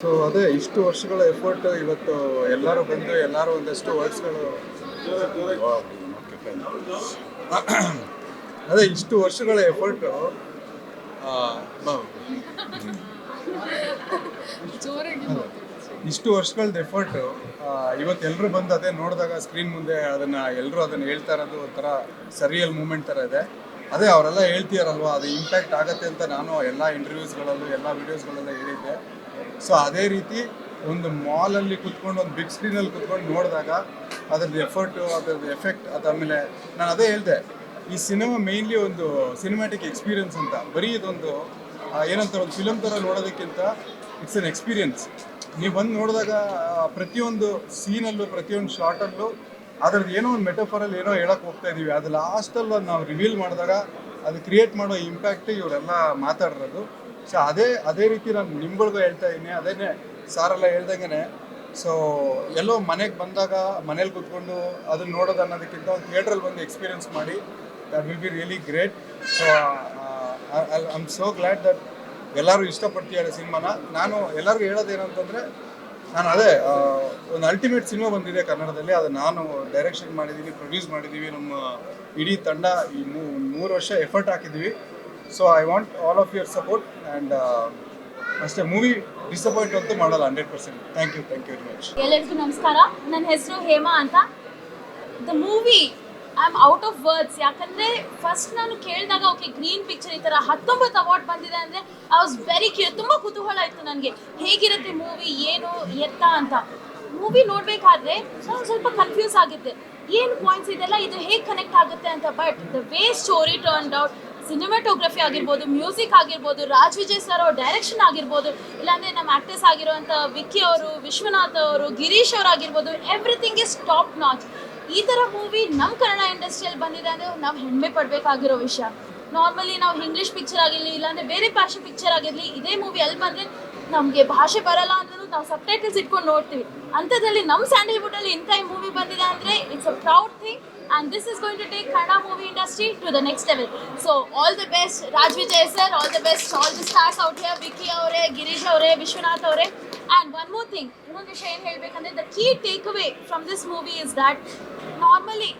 So ಅದೇ ಇಷ್ಟು ವರ್ಷಗಳ ಎಫರ್ಟ್ ಇವತ್ತು ಎಲ್ಲರೂ ಬಂದು ಎಲ್ಲರೂ ಒಂದಷ್ಟು ವರ್ಡ್ಸ್ಗಳು ಅದೇ ಇಷ್ಟು ವರ್ಷಗಳ ಎಫರ್ಟು ಇಷ್ಟು ವರ್ಷಗಳ ಎಫರ್ಟು ಇವತ್ತು ಎಲ್ಲರೂ ಬಂದು ಅದೇ ನೋಡಿದಾಗ ಸ್ಕ್ರೀನ್ ಮುಂದೆ ಅದನ್ನ ಎಲ್ಲರೂ ಅದನ್ನು ಹೇಳ್ತಾ ಇರೋದು ಒಂಥರ ಸರಿಯಲ್ ಮೂಮೆಂಟ್ ಥರ ಇದೆ. ಅದೇ ಅವರೆಲ್ಲ ಹೇಳ್ತೀಯಾರಲ್ವ ಅದು ಇಂಪ್ಯಾಕ್ಟ್ ಆಗುತ್ತೆ ಅಂತ ನಾನು ಎಲ್ಲ ಇಂಟರ್ವ್ಯೂಸ್ಗಳಲ್ಲೂ ಎಲ್ಲ ವೀಡಿಯೋಸ್ಗಳಲ್ಲೂ ಹೇಳಿದ್ದೆ. ಸೊ ಅದೇ ರೀತಿ ಒಂದು ಮಾಲಲ್ಲಿ ಕುತ್ಕೊಂಡು, ಒಂದು ಬಿಗ್ ಸ್ಕ್ರೀನಲ್ಲಿ ಕುತ್ಕೊಂಡು ನೋಡಿದಾಗ ಅದ್ರದ್ದು ಎಫರ್ಟು ಅದ್ರದ್ದು ಎಫೆಕ್ಟ್ ಅದಾದಮೇಲೆ ನಾನು ಅದೇ ಹೇಳಿದೆ. ಈ ಸಿನಿಮಾ ಮೇಯ್ನ್ಲಿ ಒಂದು ಸಿನಿಮ್ಯಾಟಿಕ್ ಎಕ್ಸ್ಪೀರಿಯನ್ಸ್ ಅಂತ. ಬರೀ ಇದೊಂದು ಏನಂತಾರೆ ಏನಂತ ಒಂದು ಫಿಲಮ್ ಥರ ನೋಡೋದಕ್ಕಿಂತ ಇಟ್ಸ್ ಅನ್ ಎಕ್ಸ್ಪೀರಿಯನ್ಸ್ ನೀವು ಬಂದು ನೋಡಿದಾಗ ಪ್ರತಿಯೊಂದು ಸೀನಲ್ಲೂ ಪ್ರತಿಯೊಂದು ಶಾರ್ಟಲ್ಲೂ ಅದ್ರದ್ದು ಏನೋ ಒಂದು ಮೆಟಫರಲ್ಲಿ ಏನೋ ಹೇಳಕ್ಕೆ ಹೋಗ್ತಾ ಇದೀವಿ. ಅದು ಲಾಸ್ಟಲ್ಲಿ ನಾವು ರಿವೀಲ್ ಮಾಡಿದಾಗ, ಅದು ಕ್ರಿಯೇಟ್ ಮಾಡೋ ಇಂಪ್ಯಾಕ್ಟ್ ಇವರೆಲ್ಲ ಮಾತಾಡಿರೋದು. ಸೊ ಅದೇ ಅದೇ ರೀತಿ ನಾನು ನಿಮ್ಗಳಿಗೂ ಹೇಳ್ತಾ ಇದ್ದೀನಿ. ಅದೇನೆ ಸಾರೆಲ್ಲ ಹೇಳ್ದಂಗೆ ಸೊ ಎಲ್ಲೋ ಮನೆಗೆ ಬಂದಾಗ ಮನೇಲಿ ಕೂತ್ಕೊಂಡು ಅದನ್ನ ನೋಡೋದು ಅನ್ನೋದಕ್ಕಿಂತ ಒಂದು ಥಿಯೇಟ್ರಲ್ಲಿ ಬಂದು ಎಕ್ಸ್ಪೀರಿಯನ್ಸ್ ಮಾಡಿ that will be really great so I am so glad that ಎಲ್ಲರೂ ಇಷ್ಟಪಡ್ತಿದ್ದಾರೆ ಸಿನಿಮಾನ. ನಾನು ಎಲ್ಲರಿಗೂ ಹೇಳೋದು ಏನಂತಂದರೆ ನಾನು ಅದೇ ಒಂದು ಅಲ್ಟಿಮೇಟ್ ಸಿನಿಮಾ ಬಂದಿದೆ ಕನ್ನಡದಲ್ಲಿ. ಅದು ನಾನು ಡೈರೆಕ್ಷನ್ ಮಾಡಿದ್ದೀನಿ ಪ್ರೊಡ್ಯೂಸ್ ಮಾಡಿದ್ದೀವಿ ನಮ್ಮ ಇಡೀ ತಂಡ ಈ ಮೂರು ವರ್ಷ ಎಫರ್ಟ್ ಹಾಕಿದ್ದೀವಿ so I want all of your support and ಅಷ್ಟೇ ಮೂವಿ ಡಿಸಪಾಯಿಂಟ್ ಅಂತೂ ಮಾಡಲ್ಲ hundred percent thank you thank you very much ಎಲ್ಲರಿಗೂ ನಮಸ್ಕಾರ. ನನ್ನ ಹೆಸರು ಹೇಮಾ ಅಂತ. The movie I am out of words ಯಾಕಂದ್ರೆ ಫಸ್ಟ್ ನಾನು ಕೇಳಿದಾಗ ಓಕೆ ಗ್ರೀನ್ ಪಿಕ್ಚರ್ ಈ ಥರ ಹತ್ತೊಂಬತ್ತು ಅವಾರ್ಡ್ ಬಂದಿದೆ ಅಂದರೆ ಐ ವಾಸ್ ವೆರಿ ಕ್ಯೂರ್ ತುಂಬ ಕುತೂಹಲ ಇತ್ತು ನನಗೆ. ಹೇಗಿರುತ್ತೆ ಮೂವಿ ಏನು, ಎತ್ತ ಅಂತ. ಮೂವಿ ನೋಡಬೇಕಾದ್ರೆ ನಾನು ಸ್ವಲ್ಪ ಕನ್ಫ್ಯೂಸ್ ಆಗಿದ್ದೆ. ಏನು ಪಾಯಿಂಟ್ಸ್ ಇದೆಲ್ಲ, ಇದು ಹೇಗೆ ಕನೆಕ್ಟ್ ಆಗುತ್ತೆ ಅಂತ. But the way story turn out cinematography ಆಗಿರ್ಬೋದು ಮ್ಯೂಸಿಕ್ ಆಗಿರ್ಬೋದು ರಾಜ್ ವಿಜಯ್ ಸರ್ ಅವ್ರ ಡೈರೆಕ್ಷನ್ ಆಗಿರ್ಬೋದು, ಇಲ್ಲಾಂದರೆ ನಮ್ಮ ಆಕ್ಟರ್ಸ್ ಆಗಿರುವಂಥ ವಿಕ್ಕಿ ಅವರು, ವಿಶ್ವನಾಥ್ ಅವರು, ಗಿರೀಶ್ ಅವರು ಆಗಿರ್ಬೋದು ಎವ್ರಿಥಿಂಗ್ ಇಸ್ ಟಾಪ್ ನಾಚ್ ಈ ಥರ ಮೂವಿ ನಮ್ಮ ಕನ್ನಡ ಇಂಡಸ್ಟ್ರಿಯಲ್ಲಿ ಬಂದಿದೆ ಅಂದರೆ ನಾವು ಹೆಮ್ಮೆ ಪಡಬೇಕಾಗಿರೋ ವಿಷಯ. ನಾರ್ಮಲಿ ನಾವು ಇಂಗ್ಲೀಷ್ ಪಿಕ್ಚರ್ ಆಗಿರಲಿ, ಇಲ್ಲಾಂದರೆ ಬೇರೆ ಭಾಷೆ ಪಿಕ್ಚರ್ ಆಗಿರಲಿ, ಇದೇ ಮೂವಿ ಅಲ್ಲಿ ಬಂದರೆ ನಮಗೆ ಭಾಷೆ ಬರಲ್ಲ ಅಂದ್ರೂ ನಾವು ಸಬ್ಟೈಟಲ್ಸ್ ಇಟ್ಕೊಂಡು ನೋಡ್ತೀವಿ. ಅಂಥದ್ರಲ್ಲಿ ನಮ್ಮ ಸ್ಯಾಂಡಲ್ವುಡಲ್ಲಿ ಇಂಥ ಮೂವಿ ಬಂದಿದೆ ಅಂದರೆ it's a proud thing and this is going to take Kannada movie industry to the next level. So all the best, Raj Vijay sir, all the best, all the stars out here, Vicky ಅವರೇ ಗಿರೀಶ್ ಅವರೇ ವಿಶ್ವನಾಥ್ ಅವರೇ and one more thing ಇನ್ನೊಂದು ವಿಷಯ ಏನು ಹೇಳಬೇಕಂದ್ರೆ the key take away from this movie is that normally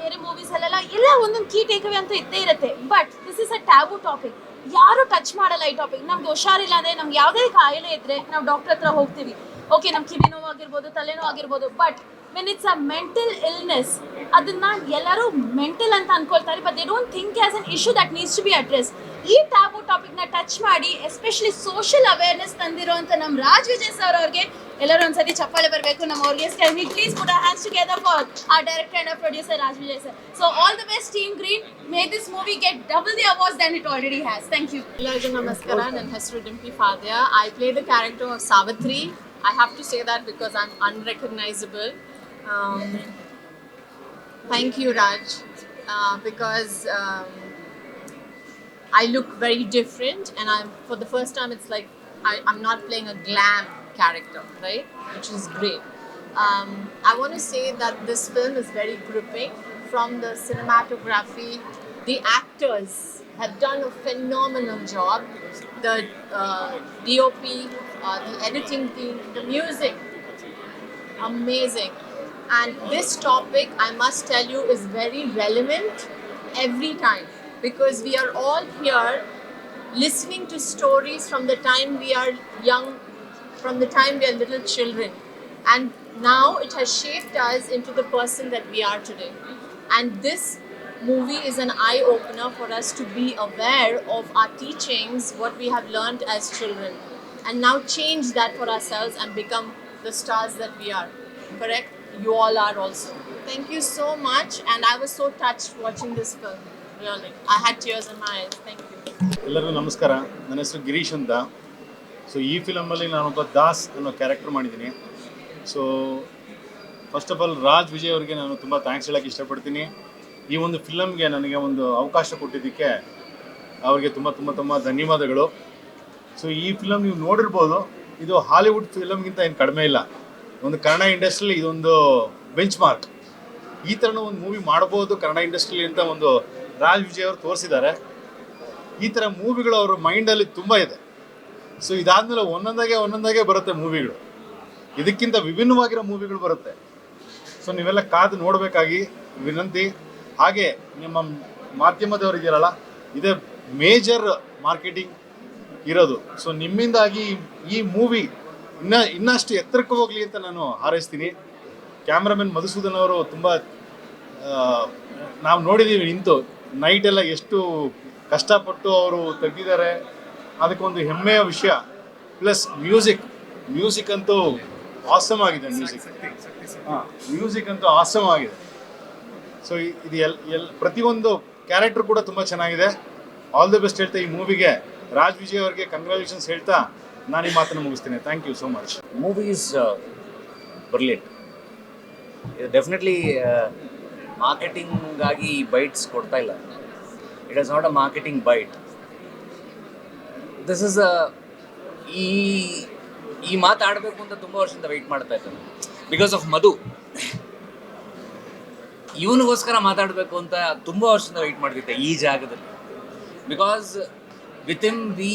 ಬೇರೆ ಮೂವೀಸಲ್ಲೆಲ್ಲ ಎಲ್ಲ ಒಂದೊಂದು ಕೀ ಟೇಕ್ ಅವೇ ಅಂತ ಇದ್ದೇ ಇರುತ್ತೆ. But this is a taboo topic ಯಾರು ಟಚ್ ಮಾಡಲ್ಲ ಈ ಟಾಪಿಕ್ ನಮ್ಗೆ ಹುಷಾರಿಲ್ಲ ಅಂದರೆ ನಮ್ಗೆ ಯಾವುದೇ ಕಾಯಿಲೆ ಇದ್ದರೆ ನಾವು ಡಾಕ್ಟರ್ ಹತ್ರ ಹೋಗ್ತೀವಿ. ಓಕೆ ನಮ್ಮ ಕಿವಿ ನೋವು ಆಗಿರ್ಬೋದು ತಲೆನೋವು ಆಗಿರ್ಬೋದು but when it's a mental illness ಅದನ್ನ ಎಲ್ಲರೂ ಮೆಂಟಲ್ ಅಂತ ಅನ್ಕೊಳ್ತಾರೆ but they don't think as an issue that needs to be address ಈ ಟ್ಯಾಬು ಟಾಪಿಕ್ನ ಟಚ್ ಮಾಡಿ ಎಸ್ಪೆಷಲಿ ಸೋಷಿಯಲ್ ಅವೇರ್ನೆಸ್ ತಂದಿರೋಂಥ ನಮ್ಮ ರಾಜ್ ವಿಜಯ್ ಸರ್ ಅವ್ರಿಗೆ ಎಲ್ಲರೂ ಒಂದ್ಸತಿ ಚಪ್ಪಾಳೆ ಬರಬೇಕು. ನಮ್ಮ ಅವ್ರಿಗೆ can we please put hands together for a director and producer Raj Vijay sir so all the best team Green may this movie get double the awards than it already has thank you ಎಲ್ಲರಿಗೂ ನಮಸ್ಕಾರ. ನನ್ನ ಹೆಸರು Dimpi Fadya. I play the character of Savitri I have to say that because I am unrecognisable Um, thank you, Raj, uh, because um, I look very different, and I'm for the first time. It's like I, am not playing a glam character, right? Which is great. Um, I want to say that this film is very gripping from the cinematography. The actors have done a phenomenal job. The uh, DOP, uh, the editing team, the music, amazing. And this topic, I must tell you, is very relevant every time because we are all here listening to stories from the time we are young, from the time we are little children. And now it has shaped us into the person that we are today. And this movie is an eye opener for us to be aware of our teachings, what we have learned as children, and now change that for ourselves and become the stars that we are. Correct? You all are also. Thank you so much, and I was so touched watching this film. Really, I had tears in my eyes. Thank you. ಎಲ್ಲರಿಗೂ ನಮಸ್ಕಾರ ನನ್ನ ಹೆಸರು ಗಿರೀಶ್ ಅಂತ so ಈ ಫಿಲಮಲ್ಲಿ ನಾನೊಬ್ಬ ದಾಸ್ ಅನ್ನೋ character ಮಾಡಿದ್ದೀನಿ so first of all Raj Vijay ಅವರಿಗೆ ನಾನು ತುಂಬ ಥ್ಯಾಂಕ್ಸ್ ಹೇಳೋಕ್ಕೆ ಇಷ್ಟಪಡ್ತೀನಿ ಈ ಒಂದು ಫಿಲಮ್ಗೆ ನನಗೆ ಒಂದು ಅವಕಾಶ ಕೊಟ್ಟಿದ್ದಕ್ಕೆ ಅವರಿಗೆ ತುಂಬ ತುಂಬ ತುಂಬ ಧನ್ಯವಾದಗಳು ಸೊ ಈ ಫಿಲಮ್ ನೀವು ನೋಡಿರ್ಬೋದು ಇದು ಹಾಲಿವುಡ್ ಫಿಲಮ್ಗಿಂತ ಏನು ಕಡಿಮೆ ಇಲ್ಲ ಒಂದು ಕನ್ನಡ ಇಂಡಸ್ಟ್ರಿಲಿ ಇದೊಂದು ಬೆಂಚ್ ಮಾರ್ಕ್ ಈ ಥರನೂ ಒಂದು ಮೂವಿ ಮಾಡ್ಬೋದು ಕನ್ನಡ ಇಂಡಸ್ಟ್ರಿಲಿ ಅಂತ ಒಂದು ರಾಜ್ ವಿಜಯ್ ಅವರು ತೋರಿಸಿದ್ದಾರೆ. ಈ ಥರ ಮೂವಿಗಳು ಅವ್ರ ಮೈಂಡಲ್ಲಿ ತುಂಬ ಇದೆ. ಸೊ ಇದಾದಮೇಲೆ ಒಂದೊಂದಾಗೆ ಒಂದೊಂದಾಗೆ ಬರುತ್ತೆ ಮೂವಿಗಳು ಇದಕ್ಕಿಂತ ವಿಭಿನ್ನವಾಗಿರೋ ಮೂವಿಗಳು ಬರುತ್ತೆ. ಸೊ ನೀವೆಲ್ಲ ಕಾದು ನೋಡಬೇಕಾಗಿ ವಿನಂತಿ. ಹಾಗೆ ನಿಮ್ಮ ಮಾಧ್ಯಮದವರಿದ್ದೀರಲ್ಲ, ಇದೇ ಮೇಜರ್ ಮಾರ್ಕೆಟಿಂಗ್ ಇರೋದು. ಸೊ ನಿಮ್ಮಿಂದಾಗಿ ಈ ಮೂವಿ ಇನ್ನ, ಇನ್ನಷ್ಟು ಎತ್ತರಕ್ಕೆ ಹೋಗಲಿ ಅಂತ ನಾನು ಹಾರೈಸ್ತೀನಿ. ಕ್ಯಾಮ್ರಾಮನ್ ಮಧುಸೂದನ್ ಅವರು ತುಂಬ ನಾವು ನೋಡಿದ್ದೀವಿ ನಿಂತು. ನೈಟ್ ಎಲ್ಲ ಎಷ್ಟು ಕಷ್ಟಪಟ್ಟು ಅವರು ತೆಗೆದಿದ್ದಾರೆ. ಅದಕ್ಕೊಂದು ಹೆಮ್ಮೆಯ ವಿಷಯ. ಪ್ಲಸ್ ಮ್ಯೂಸಿಕ್ ಮ್ಯೂಸಿಕ್ ಅಂತೂ ಆಸಮ್ ಆಗಿದೆ ಮ್ಯೂಸಿಕ್ ಹಾಂ ಮ್ಯೂಸಿಕ್ ಅಂತೂ ಆಸಮ್ ಆಗಿದೆ. ಸೊ ಇದು ಎಲ್ ಎಲ್, ಪ್ರತಿಯೊಂದು ಕ್ಯಾರೆಕ್ಟರ್ ಕೂಡ ತುಂಬ ಚೆನ್ನಾಗಿದೆ. ಆಲ್ ದಿ ಬೆಸ್ಟ್ ಹೇಳ್ತಾ ಈ ಮೂವಿಗೆ ರಾಜ್ ವಿಜಯ್ ಅವರಿಗೆ ಕಂಗ್ರ್ಯಾಚುಲೇಷನ್ಸ್ ಹೇಳ್ತಾ ನಾನು ಈ ಮಾತನ್ನು ಮುಗಿಸ್ತೀನಿ thank you so much movie is brilliant ಇದು ಡೆಫಿನೆಟ್ಲಿ ಮಾರ್ಕೆಟಿಂಗಾಗಿ ಬೈಟ್ಸ್ ಕೊಡ್ತಾ ಇಲ್ಲ. It is not a marketing byte this is ಈ ಈ ಮಾತಾಡಬೇಕು ಅಂತ ತುಂಬ ವರ್ಷದಿಂದ ವೆಯ್ಟ್ ಮಾಡ್ತಾ ಇದ್ದೆ ಬಿಕಾಸ್ ಆಫ್ ಮಧು. ಇವನಿಗೋಸ್ಕರ ಮಾತಾಡಬೇಕು ಅಂತ ತುಂಬ ವರ್ಷದಿಂದ ವೆಯ್ಟ್ ಮಾಡ್ತಿದ್ದೆ ಈ ಜಾಗದಲ್ಲಿ. ಬಿಕಾಸ್ ವಿತ್ ಇನ್ ವಿ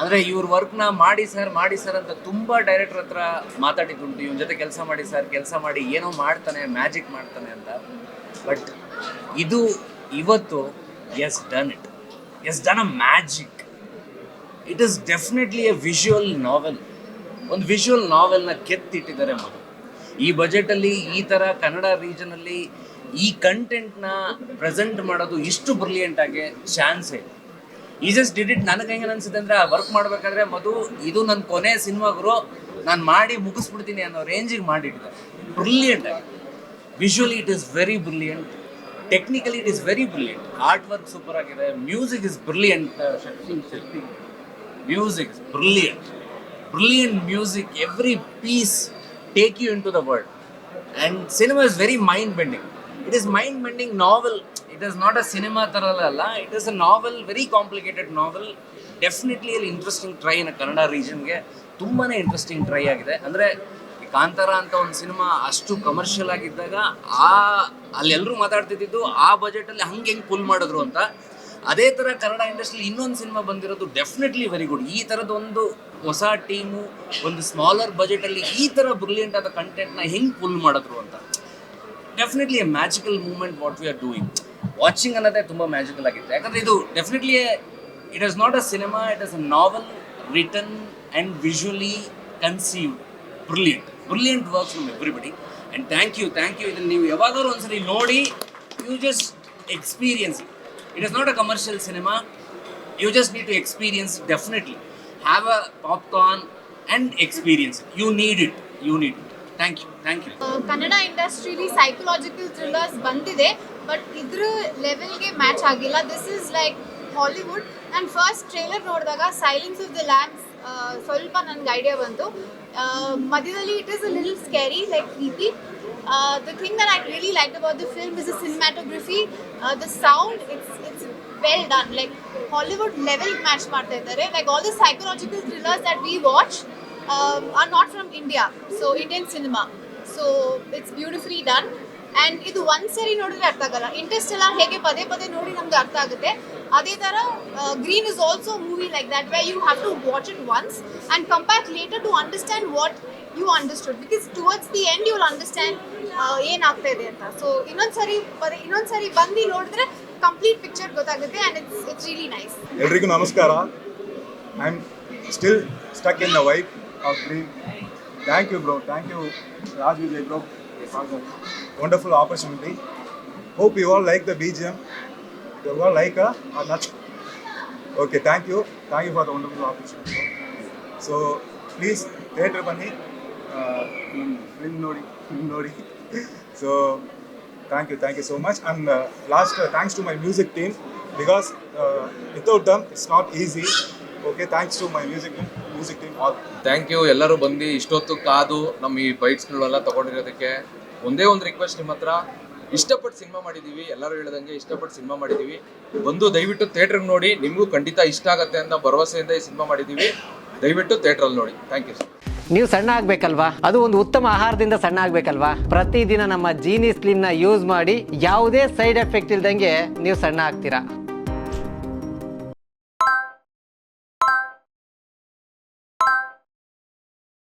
ಅಂದರೆ ಇವ್ರ ವರ್ಕ್ನ ಮಾಡಿ ಸರ್ ಮಾಡಿ ಸರ್ ಅಂತ ತುಂಬ ಡೈರೆಕ್ಟರ್ ಹತ್ರ ಮಾತಾಡಿದ್ದುಂಟು. ಇವನ ಜೊತೆ ಕೆಲಸ ಮಾಡಿ ಸರ್, ಕೆಲಸ ಮಾಡಿ ಏನೋ ಮಾಡ್ತಾನೆ ಮ್ಯಾಜಿಕ್ ಮಾಡ್ತಾನೆ ಅಂತ. ಬಟ್ ಇದು ಇವತ್ತು has done it has done a magic it is definitely a visual novel ಒಂದು ವಿಜುವಲ್ ನಾವೆಲ್ನ ಕೆತ್ತಿಟ್ಟಿದ್ದಾರೆ ಮಗು. ಈ ಬಜೆಟಲ್ಲಿ ಈ ಥರ ಕನ್ನಡ ರೀಜನಲ್ಲಿ ಈ ಕಂಟೆಂಟ್ನ ಪ್ರೆಸೆಂಟ್ ಮಾಡೋದು ಇಷ್ಟು ಬ್ರಿಲಿಯಂಟ್ ಆಗಿ ಚಾನ್ಸ್ ಇದೆ. ಈ ಜಸ್ಟ್ ಡಿಡ್ ಇಟ್ ನನಗೆ ಹೆಂಗೆ ಅನ್ಸುತ್ತೆ ಅಂದರೆ ವರ್ಕ್ ಮಾಡಬೇಕಾದ್ರೆ ಮಧು, ಇದು ನನ್ನ ಕೊನೆ ಸಿನಿಮಾ ಗುರು. ನಾನು ಮಾಡಿ ಮುಗಿಸ್ಬಿಡ್ತೀನಿ ಅನ್ನೋ ರೇಂಜಿಗೆ ಮಾಡಿಟ್ಟಿದೆ ಬ್ರಿಲಿಯಂಟ್ ಆಗಿ. Visually it is very brilliant technically it is very brilliant art work super ಆಗಿದೆ. Music is brilliant music brilliant brilliant music brilliant. Brilliant music, every piece take the into the cinema is very mind bending it bending mind bending bending novel is not a cinema ಥರ ಅಲ್ಲ. It is a novel very complicated novel definitely ಅಲ್ಲಿ interesting try Kannada ರೀಜನ್ಗೆ ತುಂಬಾ interesting try ಆಗಿದೆ. ಅಂದರೆ ಕಾಂತಾರ ಅಂತ ಒಂದು cinema ಅಷ್ಟು ಕಮರ್ಷಿಯಲ್ ಆಗಿದ್ದಾಗ ಆ ಅಲ್ಲೆಲ್ಲರೂ ಮಾತಾಡ್ತಿದ್ದು ಆ ಬಜೆಟಲ್ಲಿ ಹಂಗೆ ಹೆಂಗೆ ಪುಲ್ ಮಾಡಿದ್ರು ಅಂತ. ಅದೇ ಥರ ಕನ್ನಡ ಇಂಡಸ್ಟ್ರಿಲಿ ಇನ್ನೊಂದು ಸಿನಿಮಾ ಬಂದಿರೋದು ಡೆಫಿನೆಟ್ಲಿ ವೆರಿ ಗುಡ್ ಈ ಥರದ ಒಂದು ಹೊಸ ಟೀಮು ಒಂದು ಸ್ಮಾಲರ್ ಬಜೆಟಲ್ಲಿ ಈ ಥರ ಬ್ರಿಲಿಯಂಟ್ ಆದ ಕಂಟೆಂಟ್ನ ಹೆಂಗೆ ಪುಲ್ ಮಾಡಿದ್ರು ಅಂತ. Definitely a magical moment what we are doing watching ಅನ್ನೋದೇ ತುಂಬ ಮ್ಯಾಜಿಕಲ್ ಆಗಿತ್ತು. ಯಾಕಂದರೆ ಇದು definitely it is not a cinema it is a novel written and visually conceived brilliant brilliant works from everybody and thank you thank you ಇದನ್ನು ನೀವು ಯಾವಾಗಾದ್ರೂ ಒಂದ್ಸರಿ ನೋಡಿ you just experience it is not a commercial cinema you just need to experience definitely. Have a popcorn and experience you you need it. You need thank you thank you. Kannada ಇಂಡಸ್ಟ್ರಿಲಿ psychological thrillers ಬಂದಿದೆ. But ಇದ್ರ ಲೆವೆಲ್ಗೆ match ಆಗಿಲ್ಲ. This is like Hollywood and first trailer ನೋಡಿದಾಗ silence of the lands ಸ್ವಲ್ಪ ನನಗೆ idea ಬಂತು. ಮಧ್ಯದಲ್ಲಿ it is a little scary like creepy the thing than I really like about the film is a cinematography the sound it's it's well done like Hollywood level match ಮಾಡ್ತಾ ಇದ್ದಾರೆ. Like all the psychological thrillers that we watch are not from India so Indian cinema so it's beautifully done and ಇದು ಒಂದು ಸರಿ ನೋಡಿದ್ರೆ ಅರ್ಥ ಆಗಲ್ಲ. Interest ಎಲ್ಲ ಹೇಗೆ ಪದೇ ಪದೇ ನೋಡಿ ನಮ್ಗೆ ಅರ್ಥ ಆಗುತ್ತೆ. ಅದೇ ತರ Green is also movie like that way you have to watch it once and back later to understand what you understood because towards the end you will understand ಏನಾಗ್ತಾ ಇದೆ ಅಂತ. ಸೊ ಇನ್ನೊಂದ್ಸರಿ ಬರೀ, ಇನ್ನೊಂದು ಸರಿ ಬಂದು ನೋಡಿದ್ರೆ ಕಂಪ್ಲೀಟ್ ಪಿಕ್ಚರ್ ಗೊತ್ತಾಗುತ್ತೆ and it's it's really nice ಎಲ್ರಿಗೂ ನಮಸ್ಕಾರ. I am still stuck in the vibe of Green thank you bro thank you Raj Vijay bro wonderful opportunity hope you all like the B G M you all like okay thank you thank you for the wonderful opportunity so please theatre ಬನ್ನಿ film ನೋಡಿ film ನೋಡಿ so thank you thank you so much and last thanks to my music team because without them it's not easy okay thanks to my music music team thank you ಎಲ್ಲರೂ ಬಂದು ಇಷ್ಟೊತ್ತು ಕಾದು ನಮ್ಮ ಈ ಬೈಟ್ಸ್ಗಳೆಲ್ಲ ತಗೊಂಡಿರೋದಕ್ಕೆ ಒಂದೇ ಒಂದು ರಿಕ್ವೆಸ್ಟ್ ನಿಮ್ಮ ಹತ್ರ. ಇಷ್ಟಪಟ್ಟು ಸಿನಿಮಾ ಮಾಡಿದ್ದೀವಿ ಎಲ್ಲರೂ ಹೇಳ್ದಂಗೆ ಇಷ್ಟಪಟ್ಟು ಸಿನಿಮಾ ಮಾಡಿದ್ದೀವಿ ಬಂದು ದಯವಿಟ್ಟು ಥಿಯೇಟ್ರಿಗೆ ನೋಡಿ, ನಿಮಗೂ ಖಂಡಿತ ಇಷ್ಟ ಆಗುತ್ತೆ ಅಂತ ಭರವಸೆಯಿಂದ ಈ ಸಿನಿಮಾ ಮಾಡಿದ್ದೀವಿ ದಯವಿಟ್ಟು ಥಿಯೇಟ್ರಲ್ಲಿ ನೋಡಿ. ಥ್ಯಾಂಕ್ ಯು ನೀವು ಸಣ್ಣ ಆಗ್ಬೇಕಲ್ವಾ? ಅದು ಒಂದು ಉತ್ತಮ ಆಹಾರದಿಂದ ಸಣ್ಣ ಆಗ್ಬೇಕಲ್ವಾ? ಪ್ರತಿದಿನ ನಮ್ಮ ಜೀನಿ ಸ್ಲಿಮ್ನ ಯೂಸ್ ಮಾಡಿ ಯಾವುದೇ ಸೈಡ್ ಎಫೆಕ್ಟ್ ಇಲ್ದಂಗೆ ನೀವು ಸಣ್ಣ ಆಗ್ತೀರಾ?